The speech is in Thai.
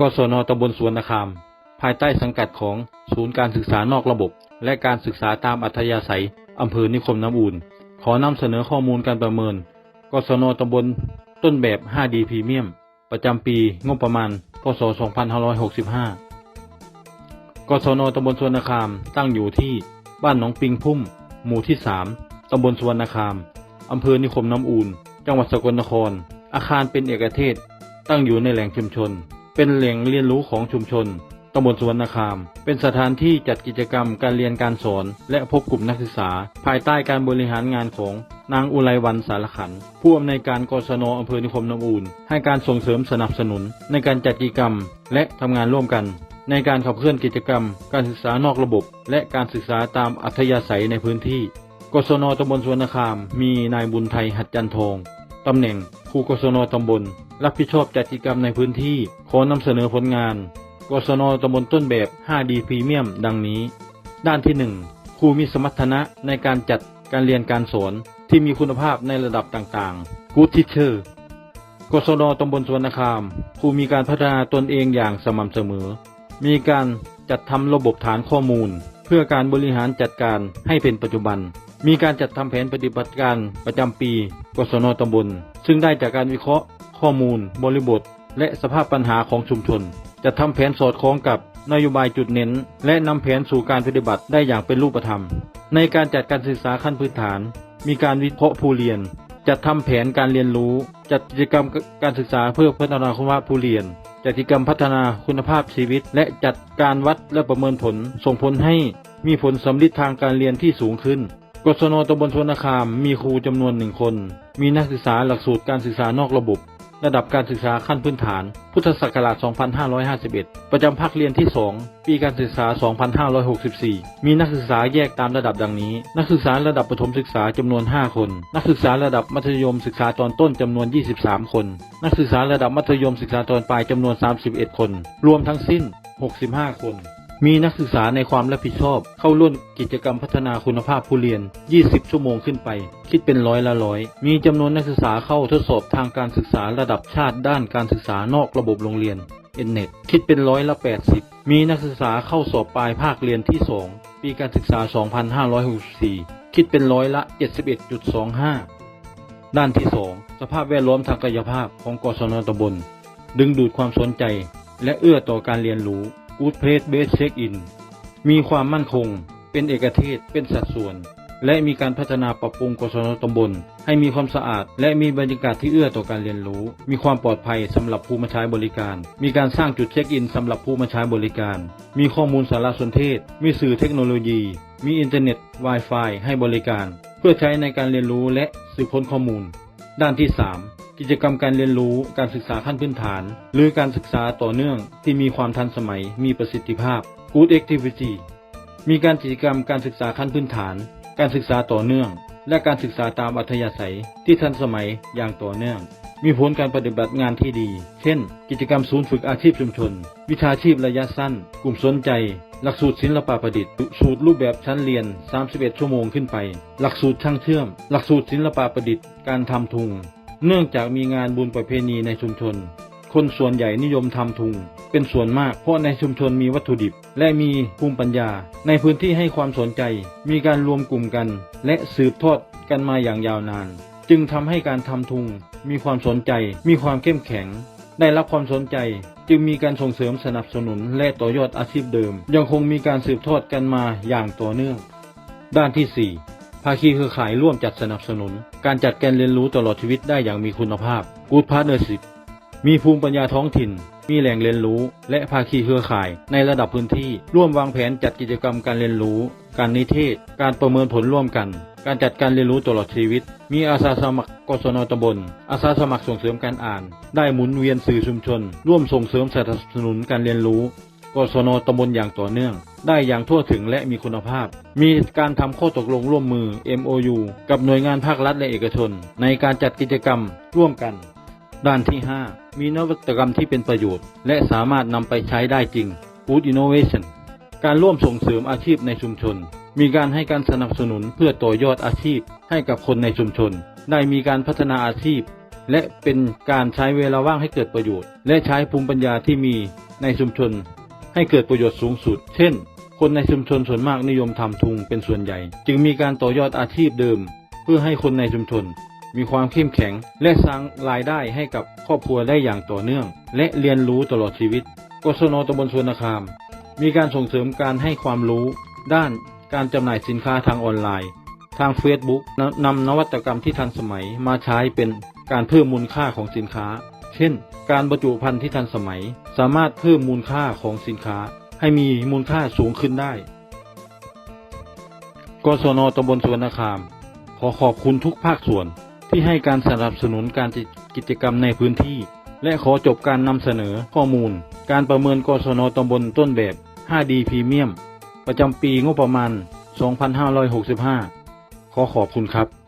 กศนตำบลสวนนาคาม ภายใต้สังกัดของศูนย์การศึกษานอกระบบ และการศึกษาตามอัธยาศัยอำเภอนิคมน้ำอุ่นขอนำเสนอข้อมูลการประเมิน กศนตำบลต้นแบบ 5D พรีเมียม ประจำปีงบประมาณ พศ 2565 กศนตำบลสวนนาคามตั้งอยู่ที่บ้านหนองปิงพุ่ม หมู่ที่ 3 ตำบลสวนนาคามอำเภอนิคมน้ำอูนจังหวัดสกลนคร อาคารเป็นเอกเทศ ตั้งอยู่ในแหล่งชุมชน เป็นแหล่งเรียนรู้ของชุมชนตำบลสวนนาคาม เป็นสถานที่จัดกิจกรรมการเรียนการสอน และพบกลุ่มนักศึกษา ภายใต้การบริหารงานของนางอุไรวันสารขัน ผู้อำนวยการกศนอำเภอนิคมน้ำอูนให้การส่งเสริมสนับสนุน ในการจัดกิจกรรม และทำงานร่วมกัน ในการขับเคลื่อนกิจกรรม การศึกษานอกระบบ และการศึกษาตามอัธยาศัยในพื้นที่ กศนตำบลสวนนาคาม มีนายบุญไทยหัดจันทองตำแหน่งครูกศนตำบล รับผิดชอบจัดกิจกรรมในพื้นที่ ขอนำเสนอผลงานกศนตำบลต้นแบบ 5D พรีเมียม ดังนี้ ด้านที่ 1 ครูมีสมรรถนะในการจัดการเรียนการสอนที่มีคุณภาพในระดับต่างๆ Good Teacher กศนตำบลสวนคาม ครูมีการพัฒนาตนเองอย่างสม่ำเสมอ มีการจัดทำระบบฐานข้อมูล เพื่อการบริหารจัดการให้เป็นปัจจุบัน มีการจัดทำแผนปฏิบัติการประจำปี กศนตำบล ซึ่งได้จากการวิเคราะห์ ข้อมูล บริบท และสภาพปัญหาของชุมชน จะทำแผนสอดคล้องกับนโยบายจุดเน้น และนำแผนสู่การปฏิบัติได้อย่างเป็นรูปธรรม ในการจัดการศึกษาขั้นพื้นฐาน มีการวิเคราะห์ผู้เรียน จัดทำแผนการเรียนรู้ จัดกิจกรรมการศึกษาเพื่อพัฒนาคุณภาพผู้เรียนจัดกิจกรรมพัฒนาคุณภาพชีวิต และจัดการวัดและประเมินผล ส่งผลให้มีผลสำลิดทางการเรียนที่สูงขึ้น กศนตำบลชนนคามมีครูจำนวนหนึ่งคน มีนักศึกษาหลักสูตรการศึกษานอกระบบ ระดับการศึกษาขั้นพื้นฐาน พุทธศักราช 2551 ประจำภาคเรียนที่ 2 ปีการศึกษา 2564 มีนักศึกษาแยกตามระดับดังนี้ นักศึกษาระดับประถมศึกษาจำนวน 5 คน นักศึกษาระดับมัธยมศึกษาตอนต้นจำนวน 23 คน นักศึกษาระดับมัธยมศึกษาตอนปลายจำนวน 31 คน รวมทั้งสิ้น 65 คน มีนักศึกษาในความรับผิดชอบ เข้าร่วมกิจกรรมพัฒนาคุณภาพผู้เรียน 20 ชั่วโมงขึ้นไป คิดเป็นร้อยละร้อย มีจำนวนนักศึกษาเข้าทดสอบทางการศึกษาระดับชาติด้านการศึกษานอกระบบโรงเรียน n n e t คิดเป็นร้อยละ 80 มีนักศึกษาเข้าสอบปลายภาคเรียนที่ 2 ปีการศึกษา 2564 คิดเป็นร้อยละ 71.25 ด้านที่ 2 สภาพแวดล้อมทางกายภาพของกศนตำบล ดึงดูดความสนใจ และเอื้อต่อการเรียนรู้ Good Place Based Check-in มีความมั่นคง เป็นเอกเทศ เป็นสัดส่วน และมีการพัฒนาปรับปรุงกศนตำบล ให้มีความสะอาด และมีบรรยากาศที่เอื้อต่อการเรียนรู้ มีความปลอดภัยสำหรับผู้มาใช้บริการ มีการสร้างจุดเช็คอินสำหรับผู้มาใช้บริการ มีข้อมูลสารสนเทศ มีสื่อเทคโนโลยี มีอินเทอร์เน็ต Wi-Fi ให้บริการ เพื่อใช้ในการเรียนรู้และสืบค้นข้อมูล ด้านที่ 3 กิจกรรมการเรียนรู้การศึกษาขั้นพื้นฐาน หรือการศึกษาต่อเนื่องที่มีความทันสมัยมีประสิทธิภาพ Good Activity มีการกิจกรรมการศึกษาขั้นพื้นฐาน การศึกษาต่อเนื่อง และการศึกษาตามอัธยาศัยที่ทันสมัยอย่างต่อเนื่อง มีผลการปฏิบัติงานที่ดี เช่น กิจกรรมศูนย์ฝึกอาชีพชุมชน วิชาชีพระยะสั้น กลุ่มสนใจ หลักสูตรศิลปะประดิษฐ์ สูตรรูปแบบชั้นเรียน 31 ชั่วโมงขึ้นไป หลักสูตรช่างเชื่อม หลักสูตรศิลปะประดิษฐ์ การทำทุง เนื่องจากมีงานบุญประเพณีในชุมชน คนส่วนใหญ่นิยมทำทุง เป็นส่วนมากเพราะในชุมชนมีวัตถุดิบ และมีภูมิปัญญา ในพื้นที่ให้ความสนใจ มีการรวมกลุ่มกัน และสืบทอดกันมาอย่างยาวนาน จึงทำให้การทำทุง มีความสนใจ มีความเข้มแข็ง ได้รับความสนใจ จึงมีการส่งเสริมสนับสนุนและต่อยอดอาชีพเดิม ยังคงมีการสืบทอดกันมาอย่างต่อเนื่อง ด้านที่ 4 ภาคีเครือข่ายร่วมจัดสนับสนุน การจัดการเรียนรู้ตลอดชีวิตได้อย่างมีคุณภาพ Good Partnership มีภูมิปัญญาท้องถิ่น มีแหล่งเรียนรู้ และภาคีเครือข่ายในระดับพื้นที่ ร่วมวางแผนจัดกิจกรรมการเรียนรู้ การนิเทศ การประเมินผลร่วมกัน การจัดการเรียนรู้ตลอดชีวิต มีอาสาสมัครกศนตำบล อาสาสมัครส่งเสริมการอ่าน ได้หมุนเวียนสื่อชุมชน ร่วมส่งเสริมสนับสนุนการเรียนรู้ กศนตำบลอย่างต่อเนื่อง ได้อย่างทั่วถึงและมีคุณภาพ มีการทำข้อตกลงร่วมมือ MOU กับหน่วยงานภาครัฐและเอกชน ในการจัดกิจกรรมร่วมกัน ด้านที่ 5 มีนวัตกรรมที่เป็นประโยชน์ และสามารถนำไปใช้ได้จริง Good Innovation การร่วมส่งเสริมอาชีพในชุมชน มีการให้การสนับสนุนเพื่อต่อยอดอาชีพให้กับคนในชุมชน ได้มีการพัฒนาอาชีพ และเป็นการใช้เวลาว่างให้เกิดประโยชน์ และใช้ภูมิปัญญาที่มีในชุมชน ให้เกิดประโยชน์สูงสุด เช่น คนในชุมชนส่วนมากนิยมทำทุงเป็นส่วนใหญ่ จึงมีการต่อยอดอาชีพเดิม เพื่อให้คนในชุมชน มีความเข้มแข็ง และสร้างรายได้ให้กับครอบครัวได้อย่างต่อเนื่อง และเรียนรู้ตลอดชีวิตกศนตำบลสวนคาม มีการส่งเสริมการให้ความรู้ ด้านการจำหน่ายสินค้าทางออนไลน์ ทาง Facebook นำนำนวัตกรรมที่ทันสมัยมาใช้เป็นการเพิ่มมูลค่าของสินค้า เช่น การบรรจุภัณฑ์ที่ทันสมัย สามารถเพิ่มมูลค่าของสินค้า ให้มีมูลค่าสูงขึ้นได้ กศนตำบลสวนคาม ขอขอบคุณทุกภาคส่วนที่ให้การสนับสนุนการกิจกรรมในพื้นที่ และขอจบการนำเสนอข้อมูล การประเมินกศนตำบลต้นแบบ 5D พรีเมียม ประจำปีงบประมาณ 2565 ขอขอบคุณครับ